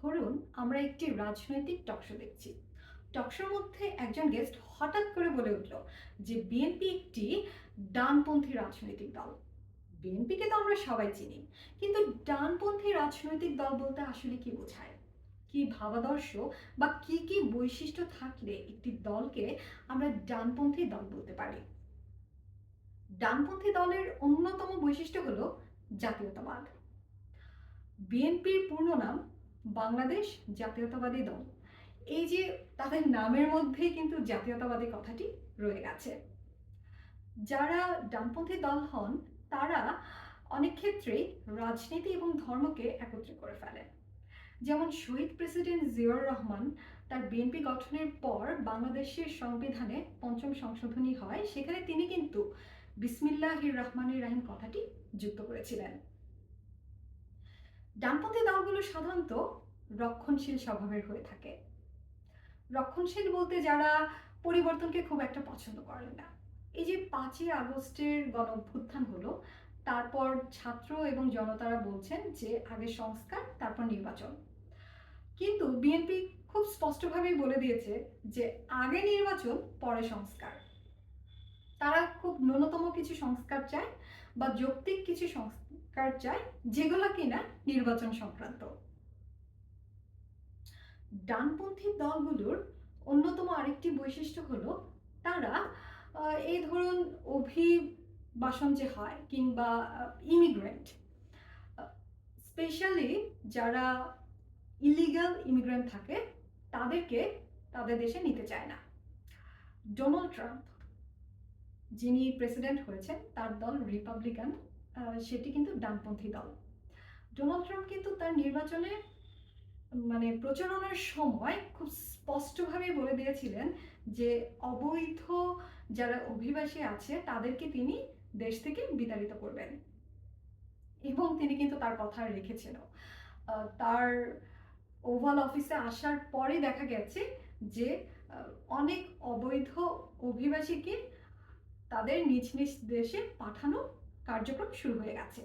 ধরুন, আমরা একটি রাজনৈতিক টকশো দেখছি। টকশোর মধ্যে একজন গেস্ট হঠাৎ করে বলে উঠল যে বিএনপি একটি ডানপন্থী রাজনৈতিক দল। বিএনপিকে তো আমরা সবাই চিনি, কিন্তু ডানপন্থী রাজনৈতিক দল বলতে আসলে কি বোঝায়? কি ভাবাদর্শ বা কি কি বৈশিষ্ট্য থাকলে একটি দলকে আমরা ডানপন্থী দল বলতে পারি? ডানপন্থী দলের অন্যতম বৈশিষ্ট্য হলো জাতীয়তাবাদ। বিএনপির পূর্ণ নাম বাংলাদেশ জাতীয়তাবাদী দল। এই যে তাদের নামের মধ্যেই কিন্তু জাতীয়তাবাদী কথাটি রয়ে গেছে। যারা ডানপন্থী দল হন, তারা অনেক ক্ষেত্রেই রাজনীতি এবং ধর্মকে একত্রে করে ফেলেন যেমন শহীদ প্রেসিডেন্ট জিয়াউর রহমান তার বিএনপি গঠনের পর বাংলাদেশের সংবিধানে পঞ্চম সংশোধনী হয়, সেখানে তিনি কিন্তু বিসমিল্লাহির রহমানের রাহিম কথাটি যুক্ত করেছিলেন। ডানপন্থী দলগুলো সাধারণত রক্ষণশীল স্বভাবের হয়ে থাকে। রক্ষণশীল বলতে যারা পরিবর্তনকে খুব একটা পছন্দ করেন না। এই যে পাঁচই আগস্টের গণ অভ্যুত্থান হলো, তারপর ছাত্র এবং জনতারা বলছেন যে আগে সংস্কার, তারপর নির্বাচন। কিন্তু বিএনপি খুব স্পষ্টভাবেই বলে দিয়েছে যে আগে নির্বাচন, পরে সংস্কার। তারা খুব ন্যূনতম কিছু সংস্কার চায় বা যৌক্তিক কিছু সংস্কার চায় যেগুলো কিনা নির্বাচন সংক্রান্ত। ডানপন্থী দলগুলোর অন্যতম আরেকটি বৈশিষ্ট্য হলো তারা এই ধরুন অভিবাসন যে হয় কিংবা ইমিগ্রেন্ট স্পেশালি যারা ইলিগাল ইমিগ্রেন্ট থাকে তাদেরকে তাদের দেশে নিতে চায় না। ডোনাল্ড ট্রাম্প যিনি প্রেসিডেন্ট হয়েছেন, তার দল রিপাবলিকান সেটি কিন্তু ডানপন্থী দল। ডোনাল্ড ট্রাম্প কিন্তু তার নির্বাচনে মানে প্রচারণার সময় খুব স্পষ্টভাবে বলে দিয়েছিলেন যে অবৈধ যারা অভিবাসী আছে তাদেরকে তিনি দেশ থেকে বিতাড়িত করবেন। এবং তিনি কিন্তু তার কথা রেখেছেন। আহ, তার ওভাল অফিসে আসার পরে দেখা গেছে যে অনেক অবৈধ অভিবাসীকে তাদের নিজ নিজ দেশে পাঠানো কার্যক্রম শুরু হয়ে গেছে।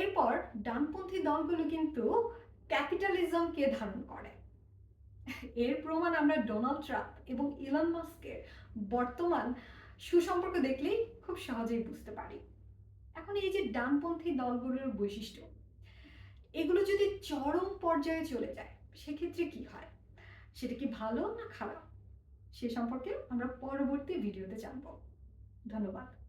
এরপর ডানপন্থী দলগুলো কিন্তু ক্যাপিটালিজমকে ধারণ করে। এর প্রমাণ আমরা ডোনাল্ড ট্রাম্প এবং ইলন মাস্কের বর্তমান সুসম্পর্ক দেখলেই খুব সহজেই বুঝতে পারি। এখন এই যে ডানপন্থী দলগুলোর বৈশিষ্ট্য, এগুলো যদি চরম পর্যায়ে চলে যায়, সেক্ষেত্রে কি হয়? সেটা কি ভালো না খারাপ? সে সম্পর্কে আমরা পরবর্তী ভিডিওতে জানব। ধন্যবাদ।